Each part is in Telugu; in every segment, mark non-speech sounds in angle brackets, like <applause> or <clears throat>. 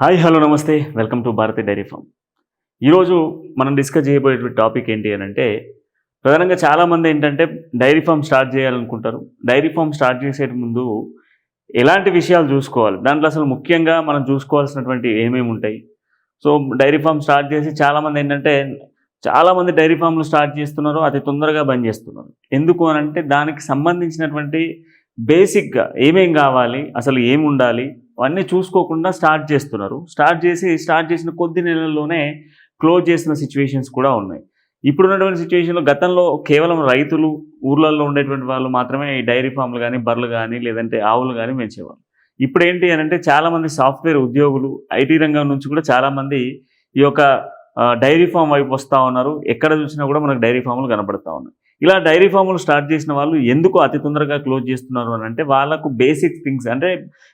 హాయ్ హలో నమస్తే. Welcome to Bharathi dairy farm. ఈరోజు మనం డిస్కస్ చేయబోయేటువంటి టాపిక్ ఏంటి అని అంటే ప్రధానంగా చాలామంది ఏంటంటే డైరీ ఫామ్ స్టార్ట్ చేయాలనుకుంటారు. డైరీ ఫామ్ స్టార్ట్ చేసే ముందు ఎలాంటి విషయాలు చూసుకోవాలి? దాంట్లో అసలు ముఖ్యంగా మనం చూసుకోవాల్సినటువంటి ఏమేమి ఉంటాయి? సో డైరీ ఫామ్ స్టార్ట్ చేసి చాలామంది ఏంటంటే చాలామంది డైరీ ఫామ్లు స్టార్ట్ చేస్తున్నారు అతి తొందరగా బంద్ చేస్తున్నారు. ఎందుకు అని అంటే దానికి సంబంధించినటువంటి బేసిక్గా ఏమేం కావాలి? అసలు ఏమి ఉండాలి అవన్నీ చూసుకోకుండా స్టార్ట్ చేస్తున్నారు. స్టార్ట్ చేసి స్టార్ట్ చేసిన కొద్ది నెలల్లోనే క్లోజ్ చేసిన సిచ్యువేషన్స్ కూడా ఉన్నాయి. ఇప్పుడున్నటువంటి సిచ్యువేషన్లో గతంలో కేవలం రైతులు ఊర్లలో ఉండేటువంటి వాళ్ళు మాత్రమే ఈ డైరీ ఫామ్లు కానీ బర్రెలు కానీ లేదంటే ఆవులు కానీ పెంచేవాళ్ళు. ఇప్పుడు ఏంటి అని అంటే చాలామంది సాఫ్ట్వేర్ ఉద్యోగులు ఐటీ రంగం నుంచి కూడా చాలామంది ఈ యొక్క డైరీ ఫామ్ వైపు వస్తూ ఉన్నారు. ఎక్కడ చూసినా కూడా మనకు డైరీ ఫామ్లు కనబడతా ఉన్నాయి. ఇలా డైరీ ఫామ్లు స్టార్ట్ చేసిన వాళ్ళు ఎందుకు అతి తొందరగా క్లోజ్ చేస్తున్నారు అని అంటే వాళ్ళకు బేసిక్ థింగ్స్ అంటే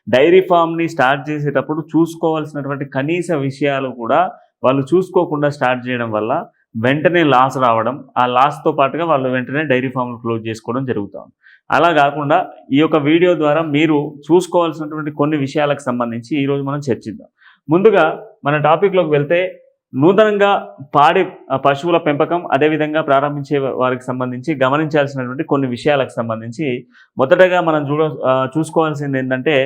డైరీ ఫామ్ని స్టార్ట్ చేసేటప్పుడు చూసుకోవాల్సినటువంటి కనీస విషయాలు కూడా వాళ్ళు చూసుకోకుండా స్టార్ట్ చేయడం వల్ల వెంటనే లాస్ రావడం ఆ లాస్తో పాటుగా వాళ్ళు వెంటనే డైరీ ఫామ్లు క్లోజ్ చేసుకోవడం జరుగుతుంది అలా కాకుండా ఈ యొక్క వీడియో ద్వారా మీరు చూసుకోవాల్సినటువంటి కొన్ని విషయాలకు సంబంధించి ఈరోజు మనం చర్చిద్దాం. ముందుగా మన టాపిక్లోకి వెళ్తే నూతనంగా పాడి పశువుల పెంపకం అదేవిధంగా ప్రారంభించే వారికి సంబంధించి గమనించాల్సినటువంటి కొన్ని విషయాలకు సంబంధించి మొదటగా మనం చూడ చూసుకోవాల్సింది ఏంటంటే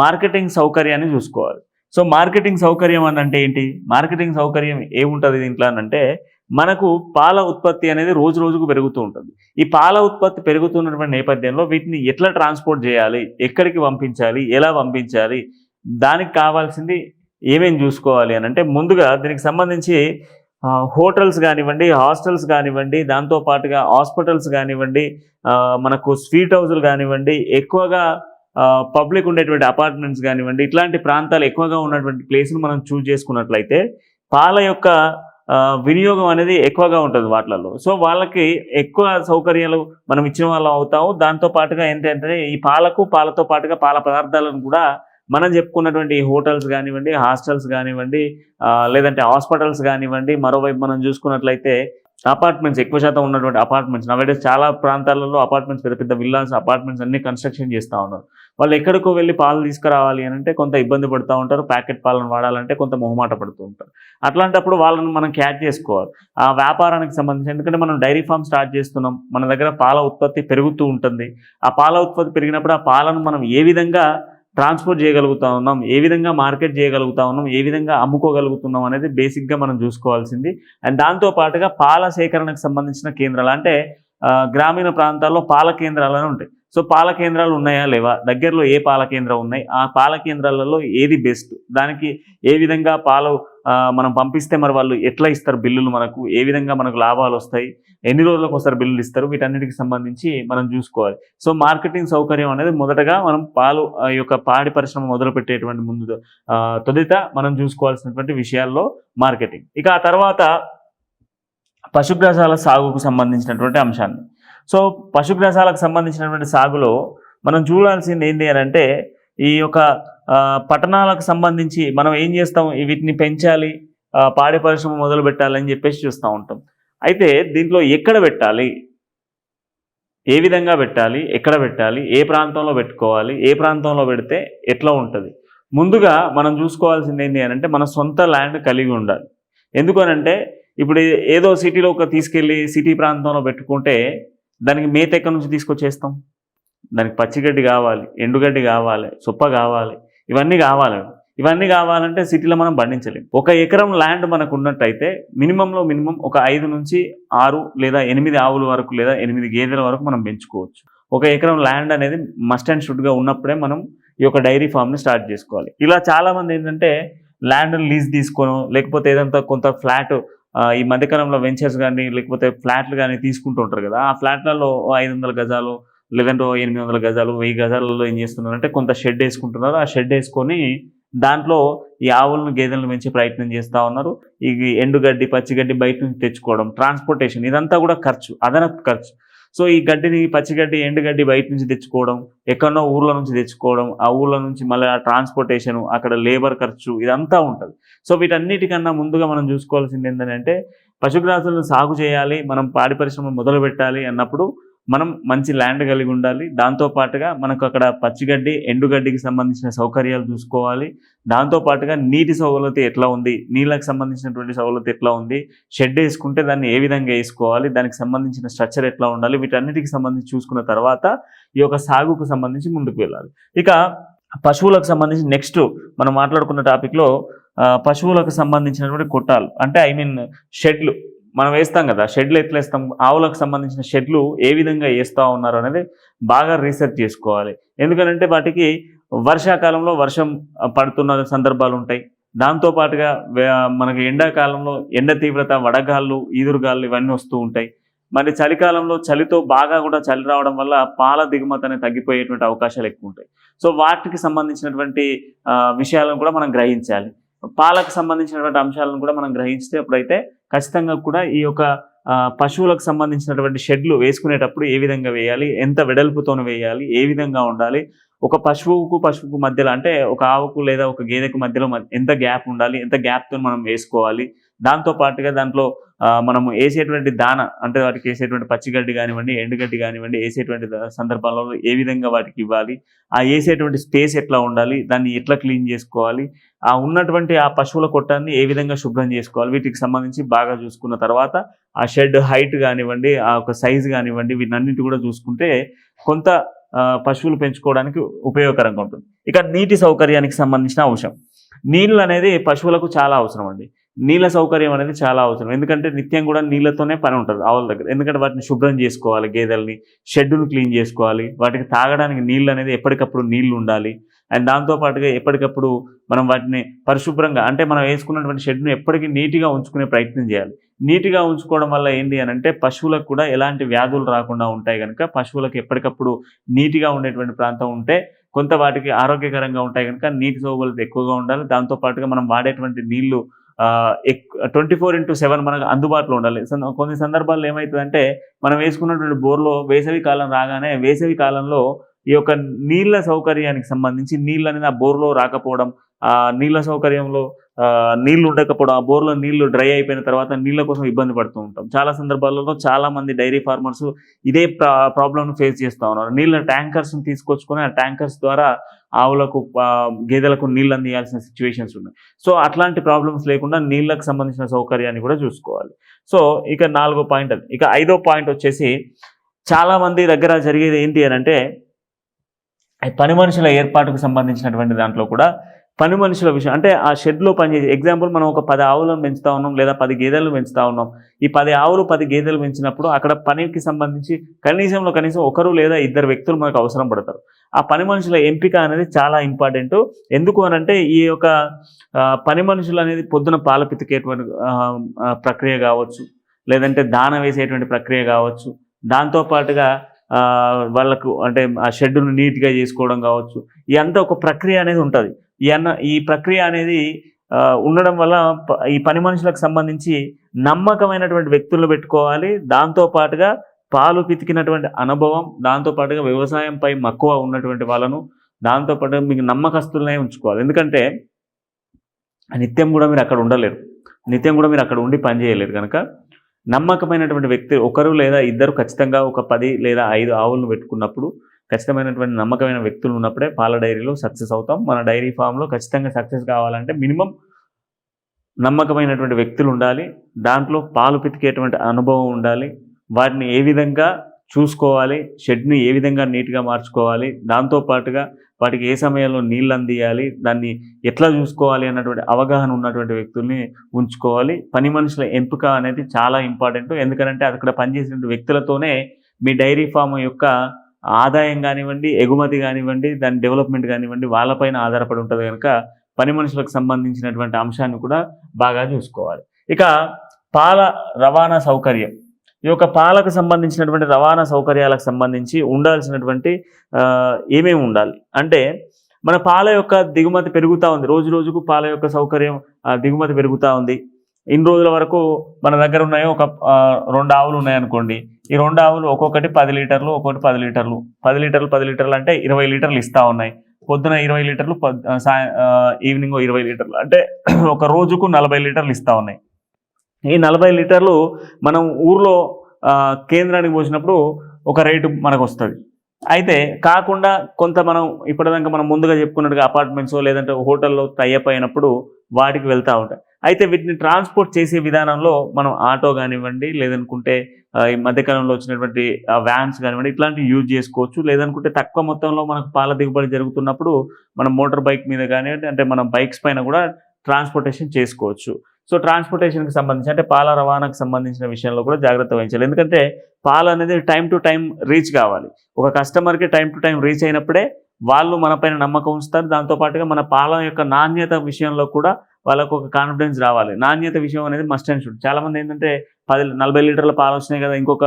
మార్కెటింగ్ సౌకర్యాన్ని చూసుకోవాలి. సో మార్కెటింగ్ సౌకర్యం అని అంటే ఏంటి? మార్కెటింగ్ సౌకర్యం ఏముంటుంది దీంట్లో అనంటే అంటే మనకు పాల ఉత్పత్తి అనేది రోజు రోజుకు పెరుగుతూ ఉంటుంది. ఈ పాల ఉత్పత్తి పెరుగుతున్నటువంటి నేపథ్యంలో వీటిని ఎట్లా ట్రాన్స్పోర్ట్ చేయాలి? ఎక్కడికి పంపించాలి? ఎలా పంపించాలి? దానికి కావాల్సింది ఏమేం చూసుకోవాలి అని అంటే ముందుగా దీనికి సంబంధించి హోటల్స్ కానివ్వండి హాస్టల్స్ కానివ్వండి దాంతో పాటుగా హాస్పిటల్స్ కానివ్వండి మనకు స్వీట్ హౌజులు కానివ్వండి ఎక్కువగా పబ్లిక్ ఉండేటువంటి అపార్ట్మెంట్స్ కానివ్వండి ఇట్లాంటి ప్రాంతాలు ఎక్కువగా ఉన్నటువంటి ప్లేస్ను మనం చూజ్ చేసుకున్నట్లయితే పాల యొక్క వినియోగం అనేది ఎక్కువగా ఉంటుంది వాటిలలో. సో వాళ్ళకి ఎక్కువ సౌకర్యాలు మనం ఇచ్చిన వాళ్ళం అవుతాము. దాంతో పాటుగా ఏంటంటే ఈ పాలకు పాలతో పాటుగా పాల పదార్థాలను కూడా మనం చెప్పుకున్నటువంటి హోటల్స్ కానివ్వండి హాస్టల్స్ కానివ్వండి లేదంటే హాస్పిటల్స్ కానివ్వండి మరోవైపు మనం చూసుకున్నట్లయితే అపార్ట్మెంట్స్ ఎక్కువ శాతం ఉన్నటువంటి అపార్ట్మెంట్స్ నవేడే చాలా ప్రాంతాలలో అపార్ట్మెంట్స్ పెద్ద పెద్ద విల్లాస్ అపార్ట్మెంట్స్ అన్ని కన్స్ట్రక్షన్ చేస్తూ ఉన్నారు. వాళ్ళు ఎక్కడికో వెళ్ళి పాలు తీసుకురావాలి అని అంటే కొంత ఇబ్బంది పడుతూ ఉంటారు ప్యాకెట్ పాలను వాడాలంటే కొంత మొహమాట పడుతూ ఉంటారు. అట్లాంటప్పుడు వాళ్ళని మనం క్యాచ్ చేసుకోవాలి. ఆ వ్యాపారానికి సంబంధించి ఎందుకంటే మనం డైరీ ఫామ్ స్టార్ట్ చేస్తున్నాం మన దగ్గర పాల ఉత్పత్తి పెరుగుతూ ఉంటుంది. ఆ పాల ఉత్పత్తి పెరిగినప్పుడు ఆ పాలను మనం ఏ విధంగా ట్రాన్స్పోర్ట్ చేయగలుగుతా ఉన్నాం ఏ విధంగా మార్కెట్ చేయగలుగుతా ఉన్నాం ఏ విధంగా అమ్ముకోగలుగుతున్నాం అనేది బేసిక్గా మనం చూసుకోవాల్సింది. అండ్ దాంతో పాటుగా పాల సేకరణకు సంబంధించిన కేంద్రాలు అంటే గ్రామీణ ప్రాంతాల్లో పాల కేంద్రాలు ఉంటాయి. సో పాల కేంద్రాలు ఉన్నాయా లేవా? దగ్గరలో ఏ పాల కేంద్రం ఉన్నాయి? ఆ పాల కేంద్రాలలో ఏది బెస్ట్? దానికి ఏ విధంగా పాలు మనం పంపిస్తే మరి వాళ్ళు ఎట్లా ఇస్తారు బిల్లులు మనకు? ఏ విధంగా మనకు లాభాలు వస్తాయి? ఎన్ని రోజులకు ఒకసారి బిల్లులు ఇస్తారు? వీటన్నిటికి సంబంధించి మనం చూసుకోవాలి. సో మార్కెటింగ్ సౌకర్యం అనేది మొదటగా మనం పాలు ఆ యొక్క పాడి పరిశ్రమ మొదలుపెట్టేటువంటి ముందు తొలిత మనం చూసుకోవాల్సినటువంటి విషయాల్లో మార్కెటింగ్. ఇక ఆ తర్వాత పశుగ్రాసాల సాగుకు సంబంధించినటువంటి అంశాన్ని. సో పశుగ్రాసాలకు సంబంధించినటువంటి సాగులో మనం చూడాల్సింది ఏంటి అని అంటే ఈ యొక్క పట్టణాలకు సంబంధించి మనం ఏం చేస్తాం? వీటిని పెంచాలి పాడి పరిశ్రమ మొదలు పెట్టాలి అని చెప్పేసి చూస్తూ ఉంటాం. అయితే దీంట్లో ఎక్కడ పెట్టాలి? ఏ విధంగా పెట్టాలి? ఎక్కడ పెట్టాలి? ఏ ప్రాంతంలో పెట్టుకోవాలి? ఏ ప్రాంతంలో పెడితే ఎట్లా ఉంటుంది? ముందుగా మనం చూసుకోవాల్సింది ఏంటి అని అంటే మన సొంత ల్యాండ్ కలిగి ఉండాలి. ఎందుకనంటే ఇప్పుడు ఏదో సిటీలో ఒక తీసుకెళ్ళి సిటీ ప్రాంతంలో పెట్టుకుంటే దానికి మేత ఎక్కడి నుంచి తీసుకొచ్చేస్తాం? దానికి పచ్చిగడ్డి కావాలి ఎండుగడ్డి కావాలి సొప్ప కావాలి. ఇవన్నీ కావాలి. ఇవన్నీ కావాలంటే సిటీలో మనం పండించలేం ఒక ఎకరం ల్యాండ్ మనకు ఉన్నట్టయితే మినిమంలో మినిమం ఒక ఐదు నుంచి ఆరు లేదా ఎనిమిది ఆవుల వరకు లేదా ఎనిమిది గేదెల వరకు మనం పెంచుకోవచ్చు. ఒక ఎకరం ల్యాండ్ అనేది మస్ట్ అండ్ షుడ్గా ఉన్నప్పుడే మనం ఈ యొక్క డైరీ ఫామ్ని స్టార్ట్ చేసుకోవాలి. ఇలా చాలామంది ఏంటంటే ల్యాండ్ లీజ్ తీసుకోను లేకపోతే ఏదంతా కొంత ఫ్లాట్ ఈ మధ్యకాలంలో వెంచర్స్ కానీ లేకపోతే ఫ్లాట్లు కానీ తీసుకుంటూ ఉంటారు కదా. ఆ ఫ్లాట్లలో ఐదు వందల గజాలు లేదంటే ఎనిమిది వందల గజాలు వెయ్యి గజాలలో ఏం చేస్తున్నారు అంటే కొంత షెడ్ వేసుకుంటున్నారు. ఆ షెడ్ వేసుకొని దాంట్లో ఈ ఆవులను గేదెలను పెంచే ప్రయత్నం చేస్తూ ఉన్నారు. ఈ ఎండుగడ్డి పచ్చిగడ్డి బయట నుంచి తెచ్చుకోవడం ట్రాన్స్పోర్టేషన్ ఇదంతా కూడా ఖర్చు అదనపు ఖర్చు. సో ఈ గడ్డిని పచ్చిగడ్డి ఎండుగడ్డి బయట నుంచి తెచ్చుకోవడం ఎక్కడో ఊర్ల నుంచి తెచ్చుకోవడం ఆ ఊర్ల నుంచి మళ్ళీ ఆ ట్రాన్స్పోర్టేషన్ అక్కడ లేబర్ ఖర్చు ఇదంతా ఉంటుంది. సో వీటన్నిటికన్నా ముందుగా మనం చూసుకోవాల్సింది ఏంటంటే పశుగ్రాసులను సాగు చేయాలి మనం పాడి పరిశ్రమ మొదలు పెట్టాలి అన్నప్పుడు మనం మంచి ల్యాండ్ కలిగి ఉండాలి. దాంతో పాటుగా మనకు అక్కడ పచ్చిగడ్డి ఎండుగడ్డికి సంబంధించిన సౌకర్యాలు చూసుకోవాలి. దాంతో పాటుగా నీటి సౌలత ఎట్లా ఉంది? నీళ్ళకి సంబంధించినటువంటి సౌలత ఎట్లా ఉంది? షెడ్ వేసుకుంటే దాన్ని ఏ విధంగా వేసుకోవాలి? దానికి సంబంధించిన స్ట్రక్చర్ ఎట్లా ఉండాలి? వీటన్నిటికి సంబంధించి చూసుకున్న తర్వాత ఈ యొక్క సాగుకు సంబంధించి ముందుకు వెళ్ళాలి. ఇక పశువులకు సంబంధించి నెక్స్ట్ మనం మాట్లాడుకున్న టాపిక్లో పశువులకు సంబంధించినటువంటి కొట్టాలు. అంటే ఐ మీన్ షెడ్లు. మనం వేస్తాం కదా షెడ్లు ఎట్లా వేస్తాం ఆవులకు సంబంధించిన షెడ్లు ఏ విధంగా వేస్తూ ఉన్నారు అనేది బాగా రీసెర్చ్ చేసుకోవాలి. ఎందుకంటే వాటికి వర్షాకాలంలో వర్షం పడుతున్న సందర్భాలు ఉంటాయి. దాంతో పాటుగా మనకి ఎండాకాలంలో ఎండ తీవ్రత వడగాళ్ళు ఈదురుగాళ్ళు ఇవన్నీ వస్తూ ఉంటాయి. మరి చలికాలంలో చలితో బాగా కూడా చలి రావడం వల్ల పాల దిగుమతి అనేది తగ్గిపోయేటువంటి అవకాశాలు ఎక్కువ ఉంటాయి. సో వాటికి సంబంధించినటువంటి విషయాలను కూడా మనం గ్రహించాలి. పాలకు సంబంధించినటువంటి అంశాలను కూడా మనం గ్రహించితే అప్పుడైతే ఖచ్చితంగా కూడా ఈ యొక్క పశువులకు సంబంధించినటువంటి షెడ్లు వేసుకునేటప్పుడు ఏ విధంగా వేయాలి? ఎంత వెడల్పుతోనే వేయాలి? ఏ విధంగా ఉండాలి? ఒక పశువుకు పశువుకు మధ్యలో అంటే ఒక ఆవుకు లేదా ఒక గేదెకు మధ్యలో మ- ఎంత గ్యాప్ ఉండాలి? ఎంత గ్యాప్తో మనం వేసుకోవాలి? దాంతో పాటుగా దాంట్లో మనం వేసేటువంటి దాన అంటే వాటికి వేసేటువంటి పచ్చిగడ్డి కానివ్వండి ఎండుగడ్డి కానివ్వండి వేసేటువంటి సందర్భాలలో ఏ విధంగా వాటికి ఇవ్వాలి ఆ వేసేటువంటి స్పేస్ ఎట్లా ఉండాలి దాన్ని ఎట్లా క్లీన్ చేసుకోవాలి ఆ ఉన్నటువంటి ఆ పశువుల కొట్టాన్ని ఏ విధంగా శుభ్రం చేసుకోవాలి వీటికి సంబంధించి బాగా చూసుకున్న తర్వాత ఆ షెడ్ హైట్ కానివ్వండి ఆ ఒక సైజు కానివ్వండి వీటన్నిటి కూడా చూసుకుంటే కొంత పశువులు పెంచుకోవడానికి ఉపయోగకరంగా ఉంటుంది. ఇక నీటి సౌకర్యానికి సంబంధించిన అంశం. నీళ్ళు అనేది పశువులకు చాలా అవసరం అండి. నీళ్ళ సౌకర్యం అనేది చాలా అవసరం. ఎందుకంటే నిత్యం కూడా నీళ్ళతోనే పని ఉంటుంది ఆవుల దగ్గర. ఎందుకంటే వాటిని శుభ్రం చేసుకోవాలి గేదెల్ని షెడ్డును క్లీన్ చేసుకోవాలి వాటికి తాగడానికి నీళ్ళు అనేది ఎప్పటికప్పుడు నీళ్ళు ఉండాలి. అండ్ దాంతో పాటుగా ఎప్పటికప్పుడు మనం వాటిని పరిశుభ్రంగా అంటే మనం వేసుకున్నటువంటి షెడ్ను ఎప్పటికీ నీట్గా ఉంచుకునే ప్రయత్నం చేయాలి. నీట్గా ఉంచుకోవడం వల్ల ఏంటి అని అంటే పశువులకు కూడా ఎలాంటి వ్యాధులు రాకుండా ఉంటాయి కనుక పశువులకు ఎప్పటికప్పుడు నీట్గా ఉండేటువంటి ప్రాంతం ఉంటే కొంత వాటికి ఆరోగ్యకరంగా ఉంటాయి కనుక నీటి సౌకర్యాలు ఎక్కువగా ఉండాలి. దాంతో పాటుగా మనం వాడేటువంటి నీళ్ళు ట్వంటీ ఫోర్ ఇంటూ సెవెన్ మనకు అందుబాటులో ఉండాలి. కొన్ని సందర్భాల్లో ఏమవుతుందంటే మనం వేసుకున్నటువంటి బోర్లో వేసవి కాలం రాగానే వేసవి కాలంలో ఈ యొక్క నీళ్ళ సౌకర్యానికి సంబంధించి నీళ్ళు అనేది ఆ బోర్లో రాకపోవడం ఆ నీళ్ళ సౌకర్యంలో నీళ్ళు ఉండకపోవడం ఆ బోర్లో నీళ్ళు డ్రై అయిపోయిన తర్వాత నీళ్ళ కోసం ఇబ్బంది పడుతూ ఉంటాం. చాలా సందర్భాలలో చాలా మంది డైరీ ఫార్మర్స్ ఇదే ప్రాబ్లమ్ను ఫేస్ చేస్తూ ఉన్నారు. నీళ్ళ ట్యాంకర్స్ని తీసుకొచ్చుకొని ఆ ట్యాంకర్స్ ద్వారా ఆవులకు గేదెలకు నీళ్ళు అందియాల్సిన సిచ్యువేషన్స్ ఉన్నాయి. సో అట్లాంటి ప్రాబ్లమ్స్ లేకుండా నీళ్ళకు సంబంధించిన సౌకర్యాన్ని కూడా చూసుకోవాలి. సో ఇక నాలుగో పాయింట్ అది. ఇక ఐదో పాయింట్ వచ్చేసి చాలా మంది దగ్గర జరిగేది ఏంటి అని అంటే పని మనుషుల ఏర్పాటుకు సంబంధించినటువంటి దాంట్లో కూడా పని మనుషుల విషయం. అంటే ఆ షెడ్లో పనిచేసే ఎగ్జాంపుల్ మనం ఒక పది ఆవులను పెంచుతా ఉన్నాం లేదా పది గేదెలు పెంచుతా ఉన్నాం. ఈ పది ఆవులు పది గేదెలు పెంచినప్పుడు అక్కడ పనికి సంబంధించి కనీసంలో కనీసం ఒకరు లేదా ఇద్దరు వ్యక్తులు మనకు అవసరం పడతారు. ఆ పని మనుషుల ఎంపిక అనేది చాలా ఇంపార్టెంట్. ఎందుకు అనంటే ఈ యొక్క పని మనుషులు అనేది పొద్దున పాలు పితికేటువంటి ప్రక్రియ కావచ్చు లేదంటే దాన వేసేటువంటి ప్రక్రియ కావచ్చు. దాంతో పాటుగా వాళ్ళకు అంటే ఆ షెడ్డును నీట్గా చేసుకోవడం కావచ్చు. ఇదంతా ఒక ప్రక్రియ అనేది ఉంటుంది. ఈ అన్న ఈ ప్రక్రియ అనేది ఉండడం వల్ల ప- ఈ పని మనుషులకు సంబంధించి నమ్మకమైనటువంటి వ్యక్తులను పెట్టుకోవాలి. దాంతో పాటుగా పాలు పితికినటువంటి అనుభవం దాంతో పాటుగా వ్యవసాయంపై మక్కువ ఉన్నటువంటి వాళ్ళను దాంతో పాటుగా మీకు నమ్మకస్తులనే ఉంచుకోవాలి. ఎందుకంటే నిత్యం కూడా మీరు అక్కడ ఉండలేరు. నిత్యం కూడా మీరు అక్కడ ఉండి పని చేయలేరు కనుక నమ్మకమైనటువంటి వ్యక్తి ఒకరు లేదా ఇద్దరు ఖచ్చితంగా ఒక పది లేదా ఐదు ఆవులను పెట్టుకున్నప్పుడు ఖచ్చితమైనటువంటి నమ్మకమైన వ్యక్తులు ఉన్నప్పుడే పాల డైరీలో సక్సెస్ అవుతాం. మన డైరీ ఫామ్లో ఖచ్చితంగా సక్సెస్ కావాలంటే మినిమం నమ్మకమైనటువంటి వ్యక్తులు ఉండాలి. దాంట్లో పాలు పితికేటువంటి అనుభవం ఉండాలి. వాటిని ఏ విధంగా చూసుకోవాలి? షెడ్ని ఏ విధంగా నీట్గా మార్చుకోవాలి? దాంతో పాటుగా వాటికి ఏ సమయంలో నీళ్ళు అందియాలి? దాన్ని ఎట్లా చూసుకోవాలి? అన్నటువంటి అవగాహన ఉన్నటువంటి వ్యక్తుల్ని ఉంచుకోవాలి. పని మనుషుల ఎంపిక అనేది చాలా ఇంపార్టెంట్. ఎందుకంటే అక్కడ పనిచేసిన వ్యక్తులతోనే మీ డైరీ ఫామ్ యొక్క ఆదాయం కానివ్వండి ఎగుమతి కానివ్వండి దాని డెవలప్మెంట్ కానివ్వండి వాళ్ళపైన ఆధారపడి ఉంటుంది కనుక పని మనుషులకు సంబంధించినటువంటి అంశాన్ని కూడా బాగా చూసుకోవాలి. ఇక పాల రవాణా సౌకర్యం. ఈ యొక్క పాలకు సంబంధించినటువంటి రవాణా సౌకర్యాలకు సంబంధించి ఉండాల్సినటువంటి ఏమేమి ఉండాలి? అంటే మన పాల యొక్క దిగుమతి పెరుగుతూ ఉంది. రోజు రోజుకు పాల యొక్క సౌకర్యం దిగుమతి పెరుగుతూ ఉంది. ఇన్ని రోజుల వరకు మన దగ్గర ఉన్నాయో ఒక రెండు ఆవులు ఉన్నాయనుకోండి ఈ రెండు ఆవులు ఒక్కొక్కటి పది లీటర్లు ఒక్కొక్కటి పది లీటర్లు. పది లీటర్లు పది లీటర్లు అంటే ఇరవై లీటర్లు ఇస్తూ ఉన్నాయి. పొద్దున ఇరవై లీటర్లు ఈవినింగ్ ఇరవై లీటర్లు. అంటే <clears throat> ఒక రోజుకు నలభై లీటర్లు ఇస్తూ ఉన్నాయి. ఈ నలభై లీటర్లు మనం ఊర్లో కేంద్రానికి పోసినప్పుడు ఒక రేటు మనకు వస్తుంది అయితే కాకుండా కొంత మనం ఇప్పటిదాకా మనం ముందుగా చెప్పుకున్నట్టుగా అపార్ట్మెంట్స్ లేదంటే హోటల్లో టైఅప్ అయినప్పుడు వాటికి వెళ్తూ ఉంటాయి. అయితే వీటిని ట్రాన్స్పోర్ట్ చేసే విధానంలో మనం ఆటో కానివ్వండి లేదనుకుంటే ఈ మధ్యకాలంలో వచ్చినటువంటి వ్యాన్స్ కానివ్వండి ఇట్లాంటివి యూజ్ చేసుకోవచ్చు. లేదనుకుంటే తక్కువ మొత్తంలో మనకు పాల దిగుబడి జరుగుతున్నప్పుడు మనం మోటార్ బైక్ మీద కానివ్వండి అంటే మనం బైక్స్ పైన కూడా ట్రాన్స్పోర్టేషన్ చేసుకోవచ్చు. సో ట్రాన్స్పోర్టేషన్కి సంబంధించి అంటే పాల రవాణాకు సంబంధించిన విషయంలో కూడా జాగ్రత్త వహించాలి. ఎందుకంటే పాలు అనేది టైం టు టైం రీచ్ కావాలి. ఒక కస్టమర్కి టైం టు టైం రీచ్ అయినప్పుడే వాళ్ళు మనపైన నమ్మకం ఉంచుతారు. దాంతోపాటుగా మన పాల యొక్క నాణ్యత విషయంలో కూడా వాళ్ళకు ఒక కాన్ఫిడెన్స్ రావాలి. నాణ్యత విషయం అనేది మస్ట్ అండ్ షుడ్. చాలా మంది ఏంటంటే పది నలభై లీటర్ల పాలు వచ్చినాయి కదా ఇంకొక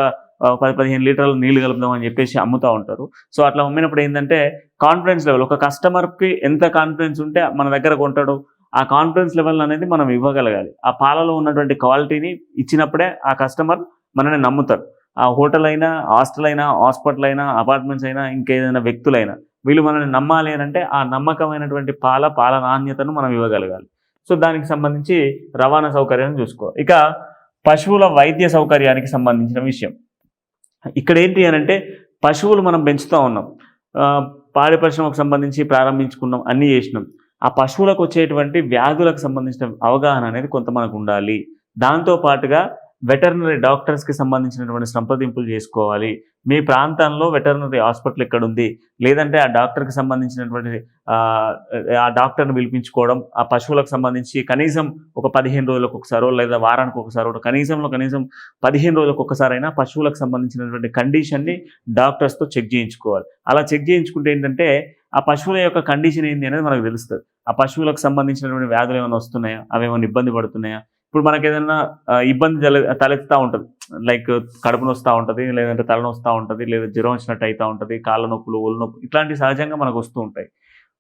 పది పదిహేను లీటర్లు నీళ్ళు కలుపుదాం అని చెప్పేసి అమ్ముతూ ఉంటారు. సో అట్లా అమ్మినప్పుడు ఏంటంటే కాన్ఫిడెన్స్ లెవెల్ ఒక కస్టమర్కి ఎంత కాన్ఫిడెన్స్ ఉంటే మన దగ్గర కొంటాడు ఆ కాన్ఫిడెన్స్ లెవెల్ అనేది మనం ఇవ్వగలగాలి. ఆ పాలలో ఉన్నటువంటి క్వాలిటీని ఇచ్చినప్పుడే ఆ కస్టమర్ మనని నమ్ముతారు. ఆ హోటల్ అయినా హాస్టల్ అయినా హాస్పిటల్ అయినా అపార్ట్మెంట్స్ అయినా ఇంకేదైనా వ్యక్తులైనా వీళ్ళు మనల్ని నమ్మాలి అని అంటే ఆ నమ్మకమైనటువంటి పాల పాల నాణ్యతను మనం ఇవ్వగలగాలి. సో దానికి సంబంధించి రవాణా సౌకర్యాన్ని చూసుకో ఇక పశువుల వైద్య సౌకర్యానికి సంబంధించిన విషయం. ఇక్కడ ఏంటి అని అంటే పశువులు మనం పెంచుతూ ఉన్నాం. పాడి పరిశ్రమకు సంబంధించి ప్రారంభించుకున్నాం అన్నీ చేసినాం. ఆ పశువులకు వచ్చేటువంటి వ్యాధులకు సంబంధించిన అవగాహన అనేది కొంత మనకు ఉండాలి. దాంతో పాటుగా వెటర్నరీ డాక్టర్స్కి సంబంధించినటువంటి సంప్రదింపులు చేసుకోవాలి. మీ ప్రాంతంలో వెటర్నరీ హాస్పిటల్ ఎక్కడ ఉంది లేదంటే ఆ డాక్టర్కి సంబంధించినటువంటి ఆ, డాక్టర్ని పిలిపించుకోవడం ఆ పశువులకు సంబంధించి కనీసం ఒక పదిహేను రోజులకు ఒకసారో లేదా వారానికి ఒకసారో కనీసంలో కనీసం పదిహేను రోజులకు ఒకసారైనా పశువులకు సంబంధించినటువంటి కండిషన్ని డాక్టర్స్తో చెక్ చేయించుకోవాలి. అలా చెక్ చేయించుకుంటే ఏంటంటే ఆ పశువుల యొక్క కండిషన్ ఏంటి అనేది మనకు తెలుస్తుంది. ఆ పశువులకు సంబంధించినటువంటి వ్యాధులు ఏమైనా వస్తున్నాయా? అవి ఏమైనా ఇబ్బంది పడుతున్నాయా? ఇప్పుడు మనకి ఏదైనా ఇబ్బంది తల తలెత్తుతూ ఉంటుంది. లైక్ కడుపు నొస్తూ ఉంటుంది లేదంటే తలనొస్తూ ఉంటుంది లేదా జ్వరం వచ్చినట్టు అవుతూ ఉంటుంది కాళ్ళ నొప్పులు ఒళ్ళు నొప్పులు ఇట్లాంటివి సహజంగా మనకు వస్తూ ఉంటాయి.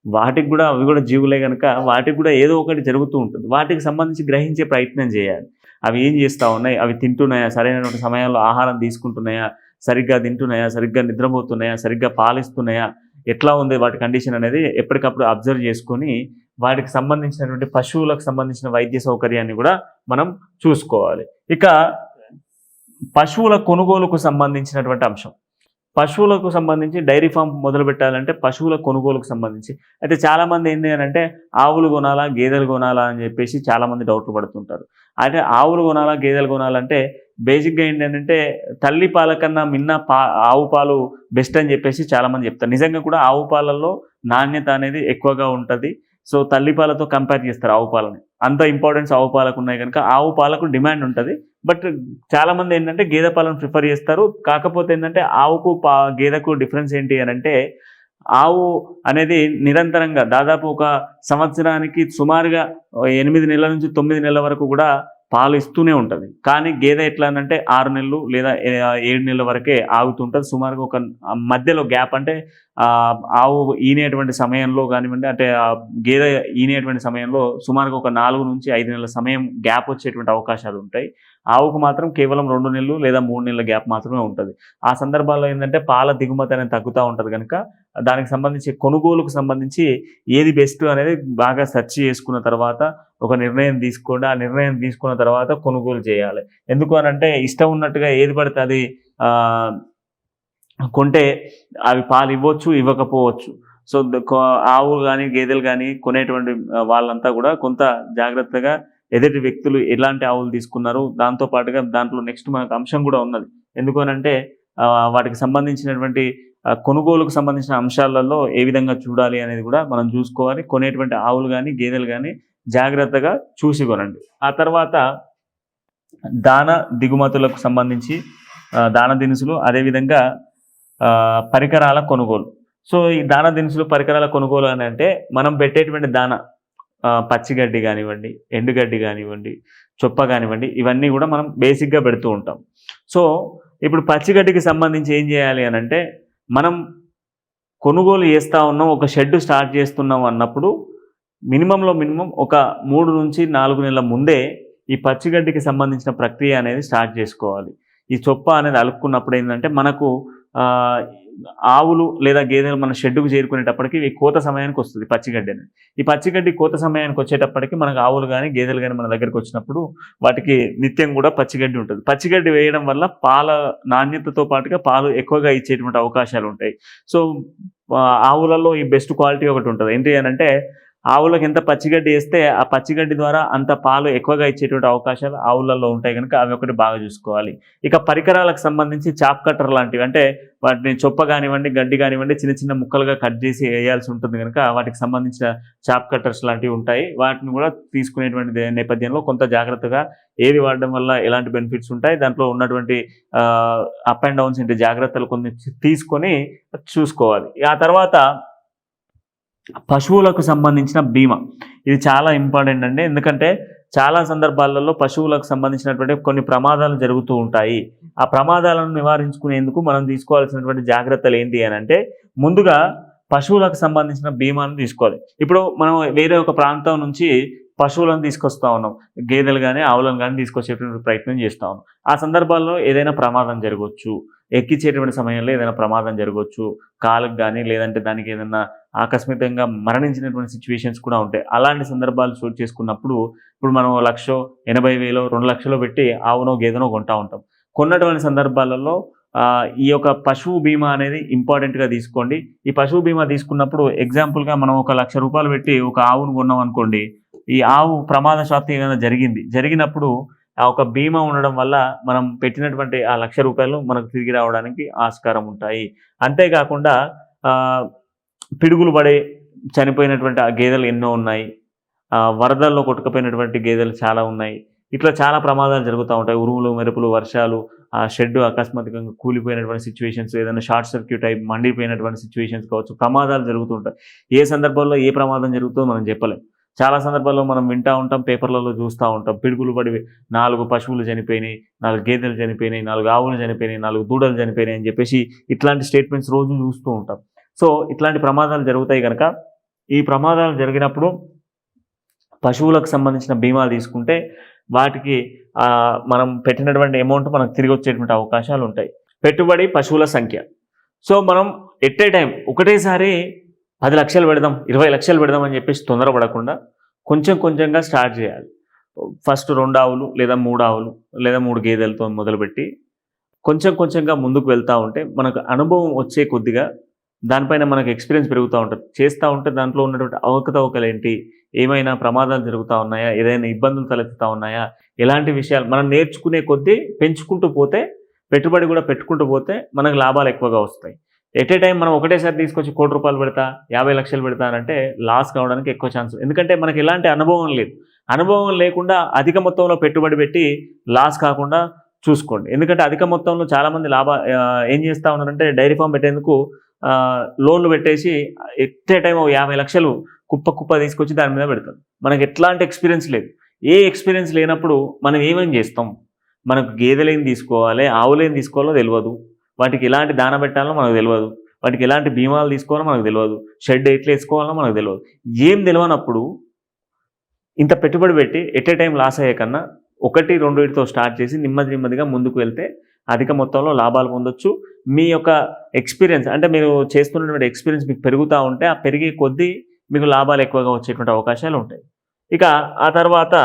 వాటికి కూడా అవి కూడా జీవులే కనుక వాటికి కూడా ఏదో ఒకటి జరుగుతూ ఉంటుంది. వాటికి సంబంధించి గ్రహించే ప్రయత్నం చేయాలి. అవి ఏం చేస్తూ ఉన్నాయి? అవి తింటున్నాయా? సరైనటువంటి సమయంలో ఆహారం తీసుకుంటున్నాయా? సరిగ్గా తింటున్నాయా? సరిగ్గా నిద్రపోతున్నాయా? సరిగ్గా పాలిస్తున్నాయా? ఎట్లా ఉంది? వాటి కండిషన్ అనేది ఎప్పటికప్పుడు అబ్జర్వ్ చేసుకొని వాటికి సంబంధించినటువంటి పశువులకు సంబంధించిన వైద్య సౌకర్యాన్ని కూడా మనం చూసుకోవాలి. ఇక పశువుల కొనుగోలుకు సంబంధించినటువంటి అంశం. పశువులకు సంబంధించి డైరీ ఫామ్ మొదలు పెట్టాలంటే పశువుల కొనుగోలుకు సంబంధించి. అయితే చాలామంది ఏంటి అని అంటే ఆవులు కొనాలా గేదెలు కొనాలా అని చెప్పేసి చాలామంది డౌట్లు పడుతుంటారు. అయితే ఆవులు కొనాలా గేదెలు కొనాలంటే బేసిక్గా ఏంటంటే తల్లి పాల కన్నా మిన్న పా ఆవు పాలు బెస్ట్ అని చెప్పేసి చాలామంది చెప్తారు. నిజంగా కూడా ఆవు పాలల్లో నాణ్యత అనేది ఎక్కువగా ఉంటుంది. సో తల్లి పాలతో కంపేర్ చేస్తారు ఆవు పాలని. అంత ఇంపార్టెన్స్ ఆవు పాలకు ఉన్నాయి కనుక ఆవు పాలకు డిమాండ్ ఉంటుంది. బట్ చాలా మంది ఏంటంటే గేదె పాలను ప్రిఫర్ చేస్తారు. కాకపోతే ఏంటంటే ఆవుకు పా గేదెకు డిఫరెన్స్ ఏంటి అని అంటే ఆవు అనేది నిరంతరంగా దాదాపు ఒక సంవత్సరానికి సుమారుగా ఎనిమిది నెలల నుంచి తొమ్మిది నెలల వరకు కూడా పాలు ఇస్తూనే ఉంటుంది. కానీ గేదె ఎట్లా అంటే ఆరు నెలలు లేదా ఏడు నెలల వరకే ఆగుతుంటుంది. సుమారుగా ఒక మధ్యలో గ్యాప్ అంటే ఆవు ఈనేటువంటి సమయంలో కానివ్వండి అంటే గేదె ఈనేటువంటి సమయంలో సుమారుగా ఒక నాలుగు నుంచి ఐదు నెలల సమయం గ్యాప్ వచ్చేటువంటి అవకాశాలు ఉంటాయి. ఆవుకు మాత్రం కేవలం రెండు నెలలు లేదా మూడు నెలల గ్యాప్ మాత్రమే ఉంటుంది. ఆ సందర్భాల్లో ఏంటంటే పాల దిగుమతి అనేది తగ్గుతూ ఉంటుంది కనుక దానికి సంబంధించి కొనుగోలుకు సంబంధించి ఏది బెస్ట్ అనేది బాగా సెర్చ్ చేసుకున్న తర్వాత ఒక నిర్ణయం తీసుకోండి. ఆ నిర్ణయం తీసుకున్న తర్వాత కొనుగోలు చేయాలి. ఎందుకు అని అంటే ఇష్టం ఉన్నట్టుగా ఏది పడితే అది కొంటే అవి పాలు ఇవ్వచ్చు ఇవ్వకపోవచ్చు. సో ద- కానీ గేదెలు కానీ కొనేటువంటి వాళ్ళంతా కూడా కొంత జాగ్రత్తగా ఎదుటి వ్యక్తులు ఎలాంటి ఆవులు తీసుకున్నారు దాంతో పాటుగా దాంట్లో నెక్స్ట్ మనకు అంశం కూడా ఉన్నది. ఎందుకనంటే అంటే వాటికి సంబంధించినటువంటి కొనుగోలుకు సంబంధించిన అంశాలలో ఏ విధంగా చూడాలి అనేది కూడా మనం చూసుకోవాలి. కొనేటువంటి ఆవులు కానీ గేదెలు కానీ జాగ్రత్తగా చూసి కొనండి. ఆ తర్వాత దాన దిగుమతులకు సంబంధించి దాన దినుసులు అదేవిధంగా పరికరాల కొనుగోలు. సో ఈ దాన దినుసులు పరికరాల కొనుగోలు అని అంటే మనం పెట్టేటువంటి దాన పచ్చిగడ్డి కానివ్వండి ఎండుగడ్డి కానివ్వండి చొప్ప కానివ్వండి ఇవన్నీ కూడా మనం బేసిక్గా పెడుతూ ఉంటాం. సో ఇప్పుడు పచ్చిగడ్డికి సంబంధించి ఏం చేయాలి అని అంటే మనం కొనుగోలు చేస్తూ ఉన్నాం ఒక షెడ్ స్టార్ట్ చేస్తున్నాం అన్నప్పుడు మినిమంలో మినిమం ఒక మూడు నుంచి నాలుగు నెలల ముందే ఈ పచ్చిగడ్డికి సంబంధించిన ప్రక్రియ అనేది స్టార్ట్ చేసుకోవాలి. ఈ చొప్ప అనేది అలుక్కున్నప్పుడు ఏంటంటే మనకు ఆవులు లేదా గేదెలు మన షెడ్డుకు చేరుకునేటప్పటికి ఈ కోత సమయానికి వస్తుంది పచ్చిగడ్డి అనేది. ఈ పచ్చిగడ్డి కోత సమయానికి వచ్చేటప్పటికి మనకు ఆవులు కానీ గేదెలు కానీ మన దగ్గరికి వచ్చినప్పుడు వాటికి నిత్యం కూడా పచ్చిగడ్డి ఉంటుంది. పచ్చిగడ్డి వేయడం వల్ల పాల నాణ్యతతో పాటుగా పాలు ఎక్కువగా ఇచ్చేటువంటి అవకాశాలు ఉంటాయి. సో ఆవులలో ఈ బెస్ట్ క్వాలిటీ ఒకటి ఉంటుంది. ఏంటి అని అంటే ఆవులకు ఎంత పచ్చిగడ్డి వేస్తే ఆ పచ్చిగడ్డి ద్వారా అంత పాలు ఎక్కువగా ఇచ్చేటువంటి అవకాశాలు ఆవులలో ఉంటాయి కనుక అవి ఒకటి బాగా చూసుకోవాలి. ఇక పరికరాలకు సంబంధించి చాప్ కట్టర్ లాంటివి అంటే వాటిని చొప్ప కానివ్వండి గడ్డి కానివ్వండి చిన్న చిన్న ముక్కలుగా కట్ చేసి వేయాల్సి ఉంటుంది కనుక వాటికి సంబంధించిన చాప్ కట్టర్స్ లాంటివి ఉంటాయి. వాటిని కూడా తీసుకునేటువంటి నేపథ్యంలో కొంత జాగ్రత్తగా ఏది వాడడం వల్ల ఎలాంటి బెనిఫిట్స్ ఉంటాయి దాంట్లో ఉన్నటువంటి అప్ అండ్ డౌన్స్ ఇంటి జాగ్రత్తలు కొన్ని తీసుకొని చూసుకోవాలి. ఆ తర్వాత పశువులకు సంబంధించిన బీమా. ఇది చాలా ఇంపార్టెంట్ అండి. ఎందుకంటే చాలా సందర్భాలలో పశువులకు సంబంధించినటువంటి కొన్ని ప్రమాదాలు జరుగుతూ ఉంటాయి. ఆ ప్రమాదాలను నివారించుకునేందుకు మనం తీసుకోవాల్సినటువంటి జాగ్రత్తలు ఏంటి అని అంటే ముందుగా పశువులకు సంబంధించిన బీమాను తీసుకోవాలి. ఇప్పుడు మనం వేరే ఒక ప్రాంతం నుంచి పశువులను తీసుకొస్తా ఉన్నాం గేదెలు కానీ ఆవులను కానీ తీసుకొచ్చేటువంటి ప్రయత్నం చేస్తూ ఉన్నాం. ఆ సందర్భాల్లో ఏదైనా ప్రమాదం జరగవచ్చు ఎక్కిచ్చేటువంటి సమయంలో ఏదైనా ప్రమాదం జరగవచ్చు కాలుకు కానీ లేదంటే దానికి ఏదైనా ఆకస్మికంగా మరణించినటువంటి సిచ్యువేషన్స్ కూడా ఉంటాయి. అలాంటి సందర్భాలు చోటు చేసుకున్నప్పుడు ఇప్పుడు మనం లక్షో ఎనభై వేలో రెండు లక్షలు పెట్టి ఆవునో గేదెనో కొంటా ఉంటాం. కొన్నటువంటి సందర్భాలలో ఈ యొక్క పశువు బీమా అనేది ఇంపార్టెంట్గా తీసుకోండి. ఈ పశువు బీమా తీసుకున్నప్పుడు ఎగ్జాంపుల్గా మనం ఒక లక్ష రూపాయలు పెట్టి ఒక ఆవును కొన్నాం అనుకోండి ఈ ఆవు ప్రమాదశాత్తు ఏదైనా జరిగింది జరిగినప్పుడు ఆ ఒక బీమా ఉండడం వల్ల మనం పెట్టినటువంటి ఆ లక్ష రూపాయలు మనకు తిరిగి రావడానికి ఆస్కారం ఉంటాయి. అంతేకాకుండా పిడుగులు పడే చనిపోయినటువంటి ఆ గేదెలు ఎన్నో ఉన్నాయి. ఆ, వరదల్లో కొట్టుకుపోయినటువంటి గేదెలు చాలా ఉన్నాయి. ఇట్లా చాలా ప్రమాదాలు జరుగుతూ ఉంటాయి. ఉరుములు మెరుపులు వర్షాలు ఆ షెడ్ అకస్మాత్తుగా కూలిపోయినటువంటి సిచ్యువేషన్స్ ఏదైనా షార్ట్ సర్క్యూట్ అయి మండిపోయినటువంటి సిచ్యువేషన్స్ కావచ్చు ప్రమాదాలు జరుగుతుంటాయి ఏ సందర్భంలో ఏ ప్రమాదం జరుగుతుందో మనం చెప్పలేం. చాలా సందర్భాల్లో మనం వింటూ ఉంటాం పేపర్లలో చూస్తూ ఉంటాం. పిడుగులు పడి నాలుగు పశువులు చనిపోయినాయి నాలుగు గేదెలు చనిపోయినాయి నాలుగు ఆవులు చనిపోయినాయి నాలుగు దూడలు చనిపోయినాయి అని చెప్పేసి ఇట్లాంటి స్టేట్మెంట్స్ రోజు చూస్తూ ఉంటాం. సో ఇట్లాంటి ప్రమాదాలు జరుగుతాయి కనుక ఈ ప్రమాదాలు జరిగినప్పుడు పశువులకు సంబంధించిన బీమాలు తీసుకుంటే వాటికి మనం పెట్టినటువంటి అమౌంట్ మనకు తిరిగి వచ్చేటువంటి అవకాశాలు ఉంటాయి. పెట్టుబడి పశువుల సంఖ్య. సో మనం ఎట్ ఏ టైం ఒకటేసారి పది లక్షలు పెడదాం ఇరవై లక్షలు పెడదాం అని చెప్పేసి తొందరపడకుండా కొంచెం కొంచెంగా స్టార్ట్ చేయాలి. ఫస్ట్ రెండు ఆవులు లేదా మూడు ఆవులు లేదా మూడు గేదెలతో మొదలుపెట్టి కొంచెం కొంచెంగా ముందుకు వెళ్తూ ఉంటే మనకు అనుభవం వచ్చే కొద్దిగా దానిపైన మనకు ఎక్స్పీరియన్స్ పెరుగుతూ ఉంటుంది. చేస్తూ ఉంటే దాంట్లో ఉన్నటువంటి అవకతవకలు ఏంటి? ఏమైనా ప్రమాదాలు జరుగుతూ ఉన్నాయా? ఏదైనా ఇబ్బందులు తలెత్తుతూ ఉన్నాయా? ఎలాంటి విషయాలు? మనం నేర్చుకునే కొద్దీ పెంచుకుంటూ పోతే పెట్టుబడి కూడా పెట్టుకుంటూ పోతే మనకు లాభాలు ఎక్కువగా వస్తాయి. ఎట్ ఏ టైం మనం ఒకటేసారి తీసుకొచ్చి కోటి రూపాయలు పెడతా యాభై లక్షలు పెడతా అంటే లాస్ కావడానికి ఎక్కువ ఛాన్స్ ఎందుకంటే మనకి ఎలాంటి అనుభవం లేదు. అనుభవం లేకుండా అధిక మొత్తంలో పెట్టుబడి పెట్టి లాస్ కాకుండా చూసుకోండి. ఎందుకంటే అధిక మొత్తంలో చాలామంది లాభ ఏం చేస్తూ ఉన్నారంటే డైరీ ఫామ్ పెట్టేందుకు లోన్లు పెట్టేసి ఎట్ ఏ టైం యాభై లక్షలు కుప్ప కుప్ప తీసుకొచ్చి దాని మీద పెడతాం మనకి ఎట్లాంటి ఎక్స్పీరియన్స్ లేదు. ఏ ఎక్స్పీరియన్స్ లేనప్పుడు మనం ఏమేం చేస్తాం? మనకు గేదెలేం తీసుకోవాలి ఆవులేం తీసుకోవాలో తెలియదు. వాటికి ఎలాంటి దాన పెట్టాలో మనకు తెలియదు వాటికి ఎలాంటి బీమాలు తీసుకోవాలో మనకు తెలియదు షెడ్ ఎట్లా వేసుకోవాలో మనకు తెలియదు ఏం తెలియనప్పుడు ఇంత పెట్టుబడి పెట్టి ఎట్ ఏ టైం లాస్ అయ్యే కన్నా ఒకటి రెండు వీటితో స్టార్ట్ చేసి నెమ్మది నెమ్మదిగా ముందుకు వెళ్తే అధిక మొత్తంలో లాభాలు పొందొచ్చు. మీ యొక్క ఎక్స్పీరియన్స్ అంటే మీరు చేస్తున్నటువంటి ఎక్స్పీరియన్స్ మీకు పెరుగుతూ ఉంటే ఆ పెరిగే కొద్దీ మీకు లాభాలు ఎక్కువగా వచ్చేటువంటి అవకాశాలు ఉంటాయి. ఇక ఆ తర్వాత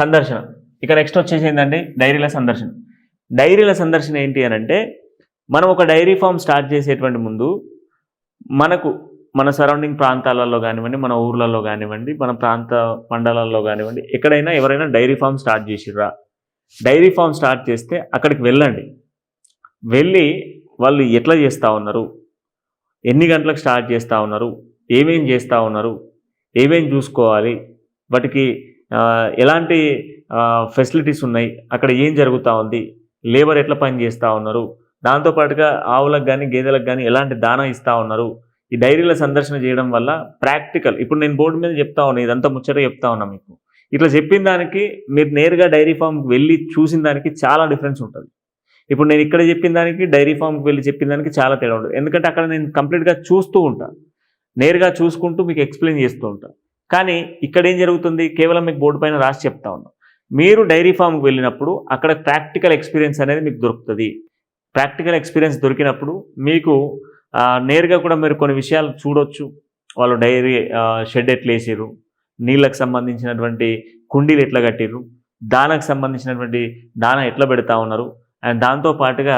సందర్శన. ఇక నెక్స్ట్ వచ్చేసి ఏంటంటే డైరీల సందర్శన. డైరీల సందర్శన ఏంటి అని అంటే మనం ఒక డైరీ ఫామ్ స్టార్ట్ చేసేటువంటి ముందు మనకు మన సరౌండింగ్ ప్రాంతాలలో కానివ్వండి మన ఊర్లలో కానివ్వండి మన ప్రాంత మండలాల్లో కానివ్వండి ఎక్కడైనా ఎవరైనా డైరీ ఫామ్ స్టార్ట్ చేసిర్రా? డైరీ ఫామ్ స్టార్ట్ చేస్తే అక్కడికి వెళ్ళండి. వెళ్ళి వాళ్ళు ఎట్లా చేస్తూ ఉన్నారు? ఎన్ని గంటలకు స్టార్ట్ చేస్తూ ఉన్నారు? ఏమేం చేస్తూ ఉన్నారు? ఏమేం చూసుకోవాలి? వాటికి ఎలాంటి ఫెసిలిటీస్ ఉన్నాయి? అక్కడ ఏం జరుగుతూ ఉంది? లేబర్ ఎట్లా పని చేస్తూ ఉన్నారు? దాంతోపాటుగా ఆవులకు కానీ గేదెలకు కానీ ఎలాంటి దానా ఇస్తూ ఉన్నారు? ఈ డైరీల సందర్శన చేయడం వల్ల ప్రాక్టికల్ ఇప్పుడు నేను బోర్డు మీద చెప్తా ఉన్నా ఇదంతా ముచ్చట చెప్తా ఉన్నా మీకు. ఇట్లా చెప్పిన దానికి మీరు నేరుగా డైరీ ఫామ్కి వెళ్ళి చూసిన దానికి చాలా డిఫరెన్స్ ఉంటుంది. ఇప్పుడు నేను ఇక్కడ చెప్పిన దానికి డైరీ ఫామ్కి వెళ్ళి చెప్పిన దానికి చాలా తేడా ఉంటుంది. ఎందుకంటే అక్కడ నేను కంప్లీట్గా చూస్తూ ఉంటాను నేరుగా చూసుకుంటూ మీకు ఎక్స్ప్లెయిన్ చేస్తూ ఉంటాను కానీ ఇక్కడ ఏం జరుగుతుంది? కేవలం మీకు బోర్డు పైన రాసి చెప్తా ఉన్నాం. మీరు డైరీ ఫామ్కి వెళ్ళినప్పుడు అక్కడ ప్రాక్టికల్ ఎక్స్పీరియన్స్ అనేది మీకు దొరుకుతుంది. ప్రాక్టికల్ ఎక్స్పీరియన్స్ దొరికినప్పుడు మీకు నేరుగా కూడా మీరు కొన్ని విషయాలు చూడొచ్చు. వాళ్ళు డైరీ షెడ్ ఎట్లా వేసారు నీళ్ళకు సంబంధించినటువంటి కుండీలు ఎట్లా కట్టిర్రు దానకు సంబంధించినటువంటి దాన ఎట్లా పెడతా ఉన్నారు అండ్ దాంతో పాటుగా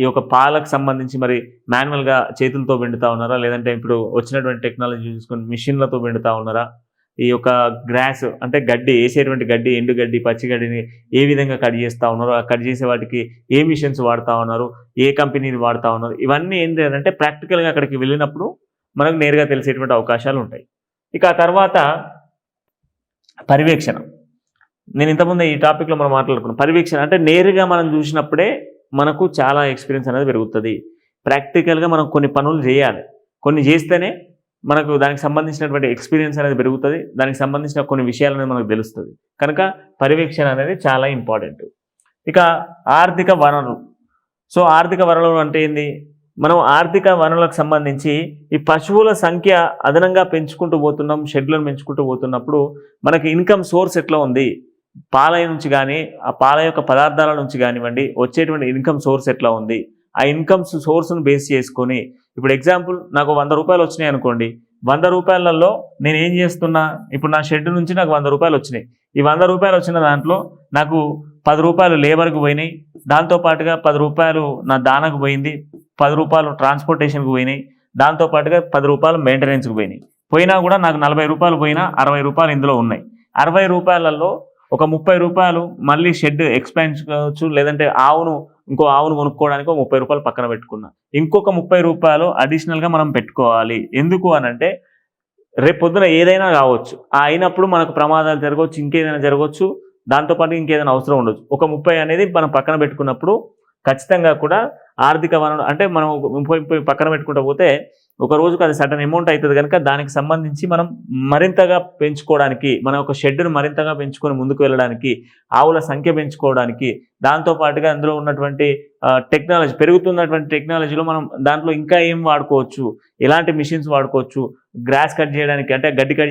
ఈ యొక్క పాలకు సంబంధించి మరి మాన్యువల్గా చేతులతో పెండుతా ఉన్నారా? లేదంటే ఇప్పుడు వచ్చినటువంటి టెక్నాలజీ చూసుకొని మిషన్లతో పెండుతా ఉన్నారా? ఈ యొక్క గ్రాస్ అంటే గడ్డి వేసేటువంటి గడ్డి ఎండు గడ్డి పచ్చి గడ్డిని ఏ విధంగా కట్ చేస్తూ ఉన్నారు ఆ కట్ చేసే వాటికి ఏ మిషన్స్ వాడుతూ ఉన్నారు ఏ కంపెనీని వాడుతూ ఉన్నారు ఇవన్నీ ఏం లేదంటే ప్రాక్టికల్గా అక్కడికి వెళ్ళినప్పుడు మనకు నేరుగా తెలిసేటువంటి అవకాశాలు ఉంటాయి. ఇక ఆ తర్వాత పర్యవేక్షణ. నేను ఇంతకుముందు ఈ టాపిక్లో మనం మాట్లాడుకున్నాం. పర్యవేక్షణ అంటే నేరుగా మనం చూసినప్పుడే మనకు చాలా ఎక్స్పీరియన్స్ అనేది పెరుగుతుంది. ప్రాక్టికల్గా మనం కొన్ని పనులు చేయాలి. కొన్ని చేస్తేనే మనకు దానికి సంబంధించినటువంటి ఎక్స్పీరియన్స్ అనేది పెరుగుతుంది. దానికి సంబంధించిన కొన్ని విషయాలు అనేది మనకు తెలుస్తుంది. కనుక పర్యవేక్షణ అనేది చాలా ఇంపార్టెంట్ ఇక ఆర్థిక వనరులు. సో ఆర్థిక వనరులు అంటే ఏంది? మనం ఆర్థిక వనరులకు సంబంధించి ఈ పశువుల సంఖ్య అదనంగా పెంచుకుంటూ పోతున్నాం షెడ్లను పెంచుకుంటూ పోతున్నప్పుడు మనకి ఇన్కమ్ సోర్స్ ఎట్లా ఉంది? పాల నుంచి కానీ ఆ పాల యొక్క పదార్థాల నుంచి కానివ్వండి వచ్చేటువంటి ఇన్కమ్ సోర్స్ ఎట్లా ఉంది? ఆ ఇన్కమ్ సోర్స్ను బేస్ చేసుకొని ఇప్పుడు ఎగ్జాంపుల్ నాకు వంద రూపాయలు వచ్చినాయి అనుకోండి. వంద రూపాయలలో నేను ఏం చేస్తున్నా? ఇప్పుడు నా షెడ్ నుంచి నాకు వంద రూపాయలు వచ్చినాయి. ఈ వంద రూపాయలు వచ్చిన దాంట్లో నాకు పది రూపాయలు లేబర్కి పోయినాయి. దాంతో పాటుగా పది రూపాయలు నా దానకు పోయింది. పది రూపాయలు ట్రాన్స్పోర్టేషన్కి పోయినాయి. దాంతో పాటుగా పది రూపాయలు మెయింటెనెన్స్కి పోయినాయి. పోయినా కూడా నాకు నలభై రూపాయలు పోయినా అరవై రూపాయలు ఇందులో ఉన్నాయి. అరవై రూపాయలలో ఒక ముప్పై రూపాయలు మళ్ళీ షెడ్ ఎక్స్పెన్స్ కావచ్చు లేదంటే ఆవును ఇంకో ఆవును కొనుక్కోవడానికి ఒక ముప్పై రూపాయలు పక్కన పెట్టుకున్నా. ఇంకొక ముప్పై రూపాయలు అడిషనల్గా మనం పెట్టుకోవాలి. ఎందుకు అని అంటే రేపు పొద్దున ఏదైనా కావచ్చు. ఆ అయినప్పుడు మనకు ప్రమాదాలు జరగవచ్చు ఇంకేదైనా జరగవచ్చు. దాంతోపాటు ఇంకేదైనా అవసరం ఉండొచ్చు. ఒక ముప్పై అనేది మనం పక్కన పెట్టుకున్నప్పుడు ఖచ్చితంగా కూడా ఆర్థిక వనరు అంటే మనం ముప్పై ముప్పై పక్కన పెట్టుకుంటూ పోతే ఒక రోజుకు అది సడన్ అమౌంట్ అవుతుంది కనుక దానికి సంబంధించి మనం మరింతగా పెంచుకోవడానికి మన ఒక షెడ్ను మరింతగా పెంచుకొని ముందుకు వెళ్ళడానికి ఆవుల సంఖ్య పెంచుకోవడానికి దాంతో పాటుగా అందులో ఉన్నటువంటి టెక్నాలజీ పెరుగుతున్నటువంటి టెక్నాలజీలో మనం దాంట్లో ఇంకా ఏం వాడుకోవచ్చు ఎలాంటి మిషన్స్ వాడుకోవచ్చు గ్రాస్ కట్ చేయడానికి అంటే గడ్డి కట్